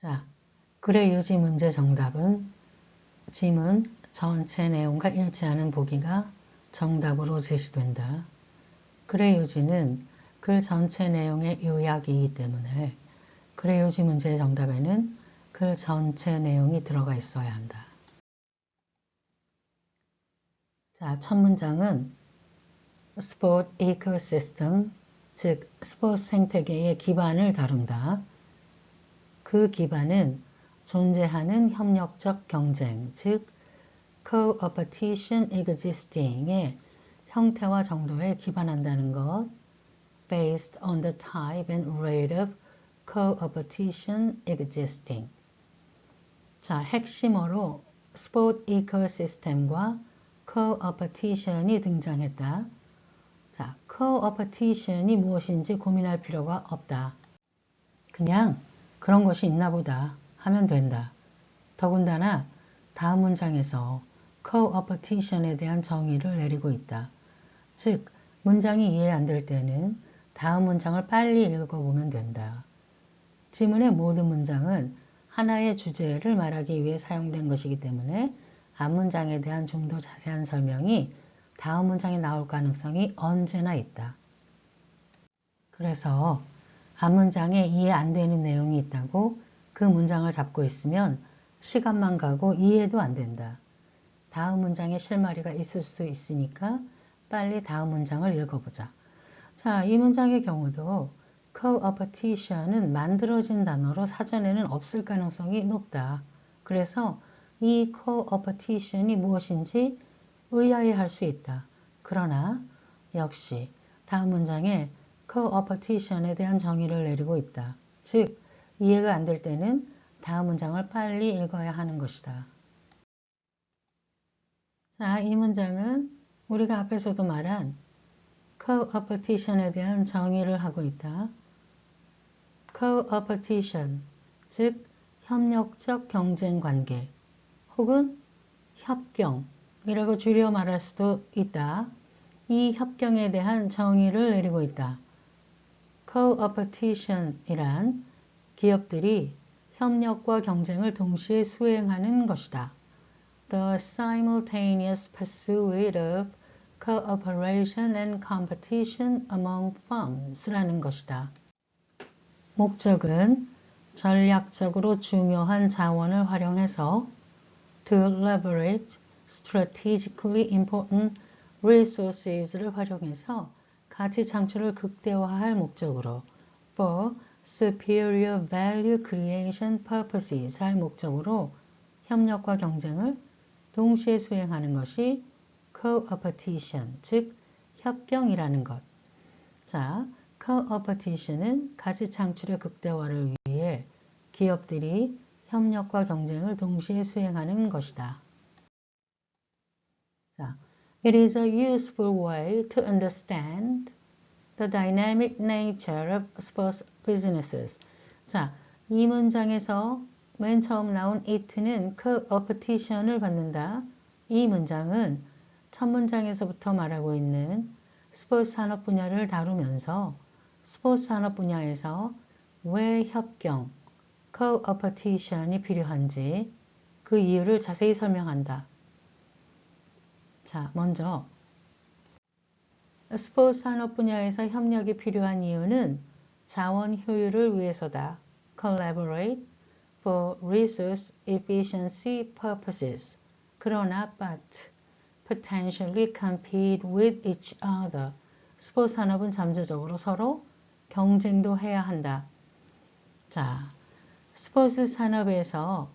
자, 글의 유지 문제 정답은 지문 전체 내용과 일치하는 보기가 정답으로 제시된다. 글의 유지는 글 전체 내용의 요약이기 때문에 글의 유지 문제의 정답에는 글 전체 내용이 들어가 있어야 한다. 자, 첫 문장은 스포츠 이코시스템, 즉 스포츠 생태계의 기반을 다룬다. 그 기반은 존재하는 협력적 경쟁, 즉 coopetition existing의 형태와 정도에 기반한다는 것, based on the type and rate of coopetition existing. 자, 핵심어로 스포츠 이코시스템과 coopetition이 등장했다. 자, coopetition이 무엇인지 고민할 필요가 없다. 그냥 그런 것이 있나 보다 하면 된다. 더군다나 다음 문장에서 coopetition에 대한 정의를 내리고 있다. 즉, 문장이 이해 안 될 때는 다음 문장을 빨리 읽어보면 된다. 지문의 모든 문장은 하나의 주제를 말하기 위해 사용된 것이기 때문에 앞 문장에 대한 좀 더 자세한 설명이 다음 문장에 나올 가능성이 언제나 있다. 그래서 앞 문장에 이해 안 되는 내용이 있다고 그 문장을 잡고 있으면 시간만 가고 이해도 안 된다. 다음 문장에 실마리가 있을 수 있으니까 빨리 다음 문장을 읽어보자. 자, 이 문장의 경우도 coopetition은 만들어진 단어로 사전에는 없을 가능성이 높다. 그래서 이 coopetition이 무엇인지 의아해할 수 있다. 그러나 역시 다음 문장에 coopetition에 대한 정의를 내리고 있다. 즉, 이해가 안 될 때는 다음 문장을 빨리 읽어야 하는 것이다. 자, 이 문장은 우리가 앞에서도 말한 coopetition에 대한 정의를 하고 있다. coopetition, 즉 협력적 경쟁 관계 혹은 협경이라고 줄여 말할 수도 있다. 이 협경에 대한 정의를 내리고 있다. Coopetition이란 기업들이 협력과 경쟁을 동시에 수행하는 것이다. The simultaneous pursuit of cooperation and competition among firms라는 것이다. 목적은 전략적으로 중요한 자원을 활용해서 to leverage strategically important resources를 활용해서 가치 창출을 극대화할 목적으로 for superior value creation purposes 할 목적으로 협력과 경쟁을 동시에 수행하는 것이 coopetition, 즉 협경이라는 것. 자, coopetition은 가치 창출의 극대화를 위해 기업들이 협력과 경쟁을 동시에 수행하는 것이다. 자, it is a useful way to understand the dynamic nature of sports businesses. 자, 이 문장에서 맨 처음 나온 it는 coopetition을 받는다. 이 문장은 첫 문장에서부터 말하고 있는 스포츠 산업 분야를 다루면서 스포츠 산업 분야에서 왜 협경, coopetition이 필요한지 그 이유를 자세히 설명한다. 자, 먼저 스포츠 산업 분야에서 협력이 필요한 이유는 자원 효율을 위해서다. collaborate for resource efficiency purposes. 그러나 but potentially compete with each other. 스포츠 산업은 잠재적으로 서로 경쟁도 해야 한다. 자, 스포츠 산업에서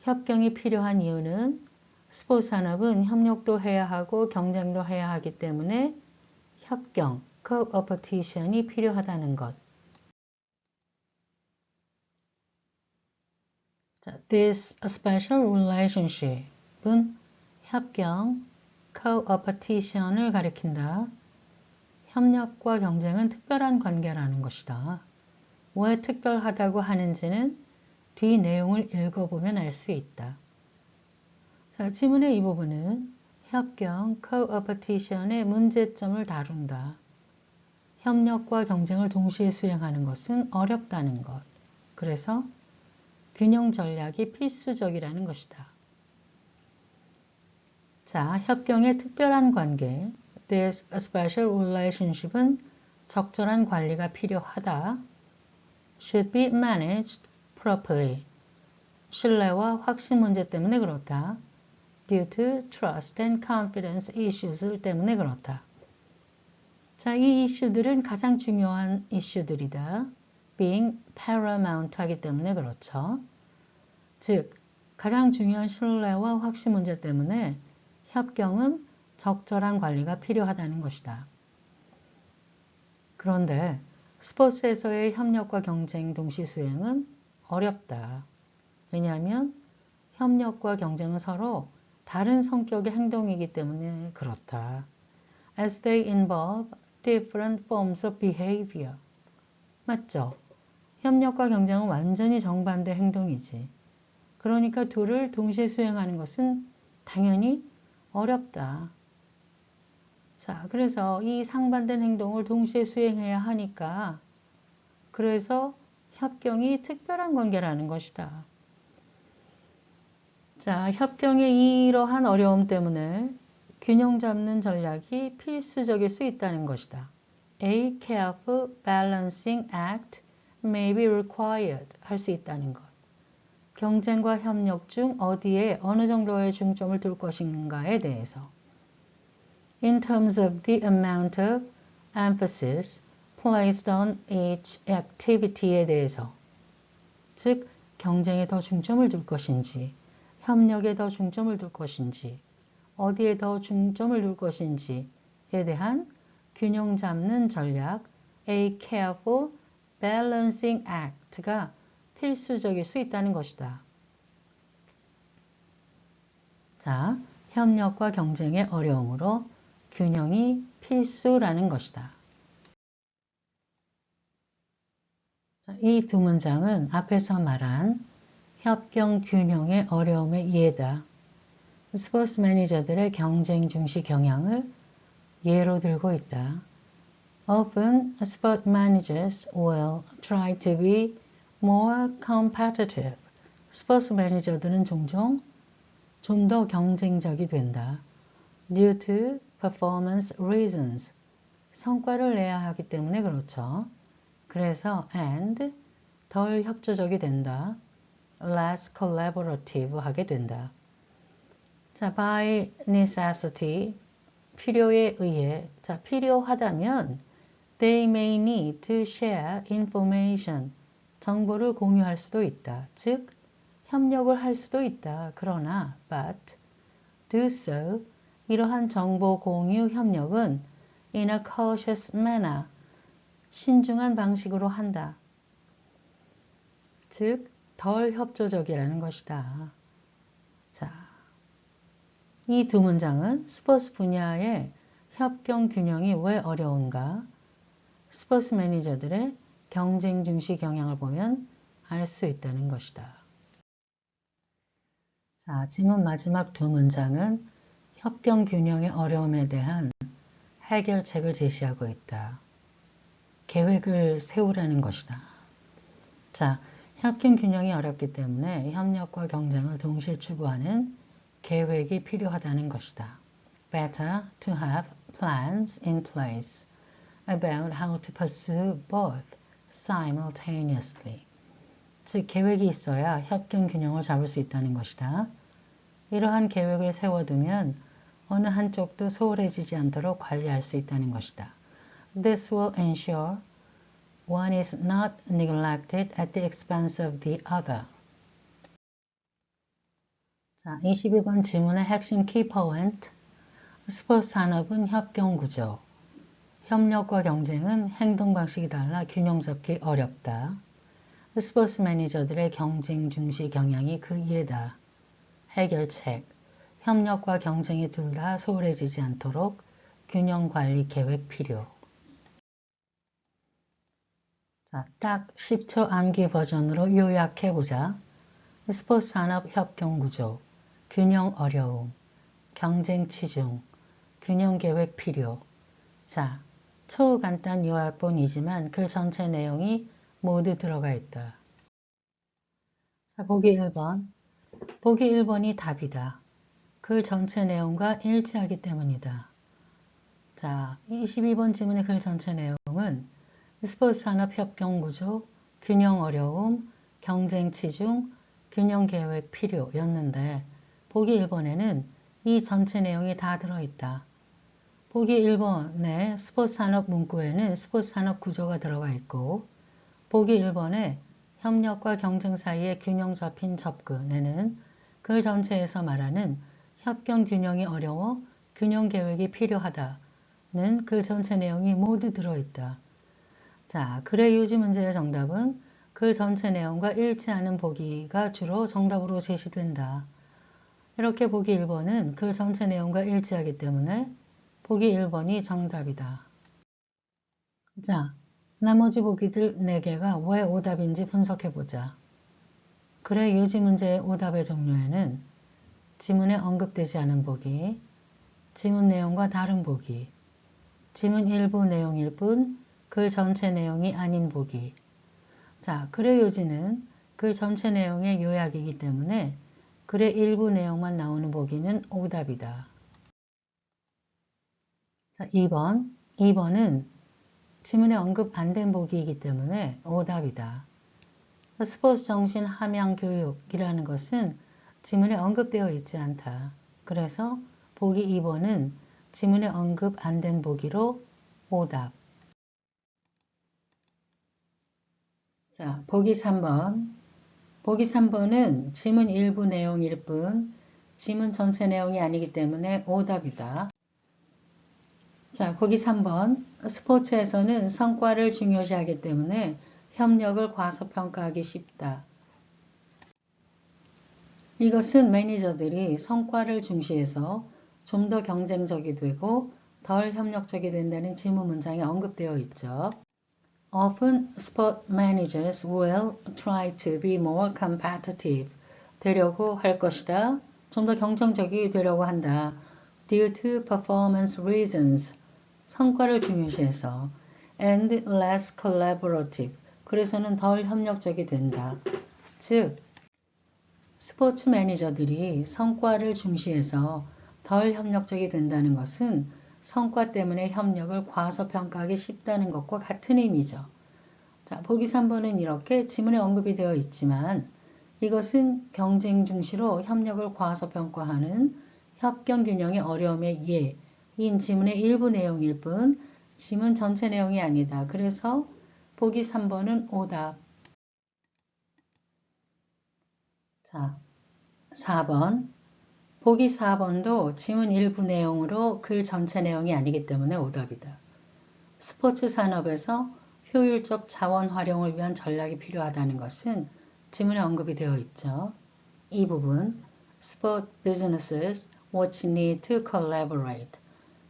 협경이 필요한 이유는 스포츠 산업은 협력도 해야 하고 경쟁도 해야 하기 때문에 협경, coopetition이 필요하다는 것. 자, this special relationship은 협경, coopetition을 가리킨다. 협력과 경쟁은 특별한 관계라는 것이다. 왜 특별하다고 하는지는 뒤 내용을 읽어보면 알 수 있다. 자, 지문의 이 부분은 협경, coopetition의 문제점을 다룬다. 협력과 경쟁을 동시에 수행하는 것은 어렵다는 것. 그래서 균형 전략이 필수적이라는 것이다. 자, 협경의 특별한 관계. This special relationship은 적절한 관리가 필요하다. Should be managed properly. 신뢰와 확신 문제 때문에 그렇다. Due to trust and confidence issues 때문에 그렇다. 자, 이 이슈들은 가장 중요한 이슈들이다. being paramount 하기 때문에 그렇죠. 즉, 가장 중요한 신뢰와 확신 문제 때문에 협경은 적절한 관리가 필요하다는 것이다. 그런데 스포츠에서의 협력과 경쟁 동시 수행은 어렵다. 왜냐하면 협력과 경쟁은 서로 다른 성격의 행동이기 때문에 그렇다. As they involve different forms of behavior. 맞죠? 협력과 경쟁은 완전히 정반대 행동이지. 그러니까 둘을 동시에 수행하는 것은 당연히 어렵다. 자, 그래서 이 상반된 행동을 동시에 수행해야 하니까 그래서 협경이 특별한 관계라는 것이다. 자, 협경의 이러한 어려움 때문에 균형 잡는 전략이 필수적일 수 있다는 것이다. A careful balancing act may be required 할 수 있다는 것. 경쟁과 협력 중 어디에 어느 정도의 중점을 둘 것인가에 대해서. In terms of the amount of emphasis placed on each activity에 대해서. 즉, 경쟁에 더 중점을 둘 것인지, 협력에 더 중점을 둘 것인지, 어디에 더 중점을 둘 것인지에 대한 균형 잡는 전략, a careful balancing act가 필수적일 수 있다는 것이다. 자, 협력과 경쟁의 어려움으로 균형이 필수라는 것이다. 이 두 문장은 앞에서 말한 협경 균형의 어려움의 이해다. 스포츠 매니저들의 경쟁 중시 경향을 예로 들고 있다. Often, sport managers will try to be more competitive. 스포츠 매니저들은 종종 좀 더 경쟁적이 된다. Due to performance reasons. 성과를 내야 하기 때문에 그렇죠. 그래서 and 덜 협조적이 된다. Less collaborative 하게 된다. 자, by necessity, 필요에 의해, 자, 필요하다면 they may need to share information, 정보를 공유할 수도 있다. 즉, 협력을 할 수도 있다. 그러나, but, do so, 이러한 정보 공유 협력은 in a cautious manner, 신중한 방식으로 한다. 즉, 덜 협조적이라는 것이다. 자, 이 두 문장은 스포츠 분야의 협경 균형이 왜 어려운가? 스포츠 매니저들의 경쟁 중시 경향을 보면 알 수 있다는 것이다. 자, 지문 마지막 두 문장은 협경 균형의 어려움에 대한 해결책을 제시하고 있다. 계획을 세우라는 것이다. 자, 협경 균형이 어렵기 때문에 협력과 경쟁을 동시에 추구하는 계획이 필요하다는 것이다. Better to have plans in place about how to pursue both simultaneously. 즉, 계획이 있어야 협경 균형을 잡을 수 있다는 것이다. 이러한 계획을 세워두면 어느 한쪽도 소홀해지지 않도록 관리할 수 있다는 것이다. This will ensure one is not neglected at the expense of the other. 자, 22번 지문의 핵심 키포인트. 스포츠 산업은 협경 구조. 협력과 경쟁은 행동 방식이 달라 균형 잡기 어렵다. 스포츠 매니저들의 경쟁 중시 경향이 그 이해다. 해결책. 협력과 경쟁이 둘 다 소홀해지지 않도록 균형 관리 계획 필요. 자, 딱 10초 암기 버전으로 요약해보자. 스포츠 산업 협경 구조, 균형 어려움, 경쟁 치중, 균형 계획 필요. 자, 초간단 요약본이지만 글 전체 내용이 모두 들어가 있다. 자, 보기 1번. 보기 1번이 답이다. 글 전체 내용과 일치하기 때문이다. 자, 22번 지문의 글 전체 내용은 스포츠 산업 협경 구조, 균형 어려움, 경쟁 치중, 균형 계획 필요였는데 보기 1번에는 이 전체 내용이 다 들어있다. 보기 1번의 스포츠 산업 문구에는 스포츠 산업 구조가 들어가 있고 보기 1번에 협력과 경쟁 사이의 균형 잡힌 접근에는 글 전체에서 말하는 협경 균형이 어려워 균형 계획이 필요하다는 글 전체 내용이 모두 들어있다. 자, 글의 유지 문제의 정답은 글 전체 내용과 일치하는 보기가 주로 정답으로 제시된다. 이렇게 보기 1번은 글 전체 내용과 일치하기 때문에 보기 1번이 정답이다. 자, 나머지 보기들 4개가 왜 오답인지 분석해보자. 글의 유지 문제의 오답의 종류에는 지문에 언급되지 않은 보기, 지문 내용과 다른 보기, 지문 일부 내용일 뿐 글 전체 내용이 아닌 보기. 자, 글의 요지는 글 전체 내용의 요약이기 때문에 글의 일부 내용만 나오는 보기는 오답이다. 자, 2번. 2번은 지문에 언급 안된 보기이기 때문에 오답이다. 스포츠 정신 함양 교육이라는 것은 지문에 언급되어 있지 않다. 그래서 보기 2번은 지문에 언급 안 된 보기로 오답. 자, 보기 3번. 보기 3번은 지문 일부 내용일 뿐 지문 전체 내용이 아니기 때문에 오답이다. 자, 보기 3번. 스포츠에서는 성과를 중요시하기 때문에 협력을 과소평가하기 쉽다. 이것은 매니저들이 성과를 중시해서 좀 더 경쟁적이 되고 덜 협력적이 된다는 지문 문장에 언급되어 있죠. Often sport managers will try to be more competitive. 되려고 할 것이다. 좀 더 경쟁적이 되려고 한다. Due to performance reasons. 성과를 중요시해서 and less collaborative. 그래서는 덜 협력적이 된다. 즉, 스포츠 매니저들이 성과를 중시해서 덜 협력적이 된다는 것은 성과 때문에 협력을 과소평가하기 쉽다는 것과 같은 의미죠. 자, 보기 3번은 이렇게 지문에 언급이 되어 있지만 이것은 경쟁 중시로 협력을 과소평가하는 협경 균형의 어려움의 예인 지문의 일부 내용일 뿐 지문 전체 내용이 아니다. 그래서 보기 3번은 오답. 자, 4번. 보기 4번도 지문 일부 내용으로 글 전체 내용이 아니기 때문에 오답이다. 스포츠 산업에서 효율적 자원 활용을 위한 전략이 필요하다는 것은 지문에 언급이 되어 있죠. 이 부분 Sport businesses which need to collaborate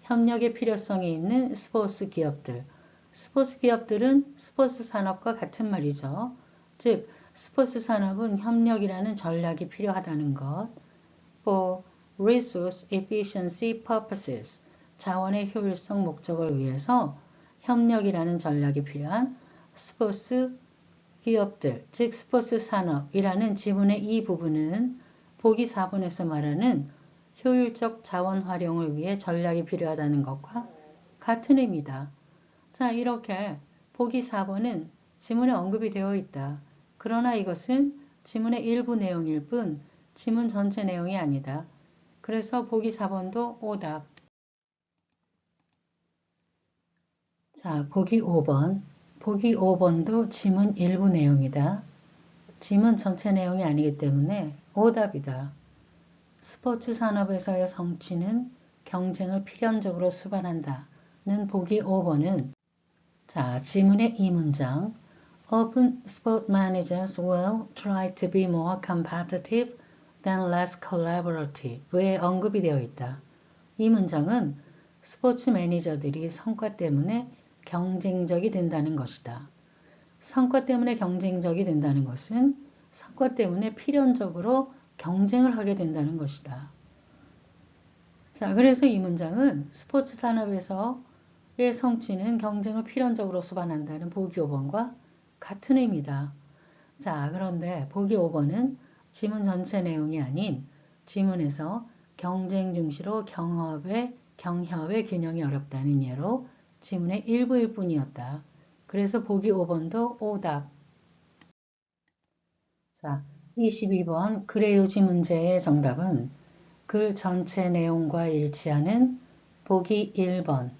협력의 필요성이 있는 스포츠 기업들 스포츠 기업들은 스포츠 산업과 같은 말이죠. 즉 스포츠 산업은 협력이라는 전략이 필요하다는 것 for resource efficiency purposes 자원의 효율성 목적을 위해서 협력이라는 전략이 필요한 스포츠 기업들, 즉 스포츠 산업이라는 지문의 이 부분은 보기 4번에서 말하는 효율적 자원 활용을 위해 전략이 필요하다는 것과 같은 의미다. 자, 이렇게 보기 4번은 지문에 언급이 되어 있다. 그러나 이것은 지문의 일부 내용일 뿐 지문 전체 내용이 아니다. 그래서 보기 4번도 오답. 자, 보기 5번. 보기 5번도 지문 일부 내용이다. 지문 전체 내용이 아니기 때문에 오답이다. 스포츠 산업에서의 성취는 경쟁을 필연적으로 수반한다 는 보기 5번은 자, 지문의 이 문장 Open sport managers will try to be more competitive than less collaborative에 언급이 되어 있다. 이 문장은 스포츠 매니저들이 성과 때문에 경쟁적이 된다는 것이다. 성과 때문에 경쟁적이 된다는 것은 성과 때문에 필연적으로 경쟁을 하게 된다는 것이다. 자, 그래서 이 문장은 스포츠 산업에서의 성취는 경쟁을 필연적으로 수반한다는 보기 5번과 같은 의미다. 자, 그런데 보기 5번은 지문 전체 내용이 아닌 지문에서 경쟁 중시로 경협의, 경협의 균형이 어렵다는 예로 지문의 일부일 뿐이었다. 그래서 보기 5번도 오답. 자, 22번 그레요지 문제의 정답은 글 전체 내용과 일치하는 보기 1번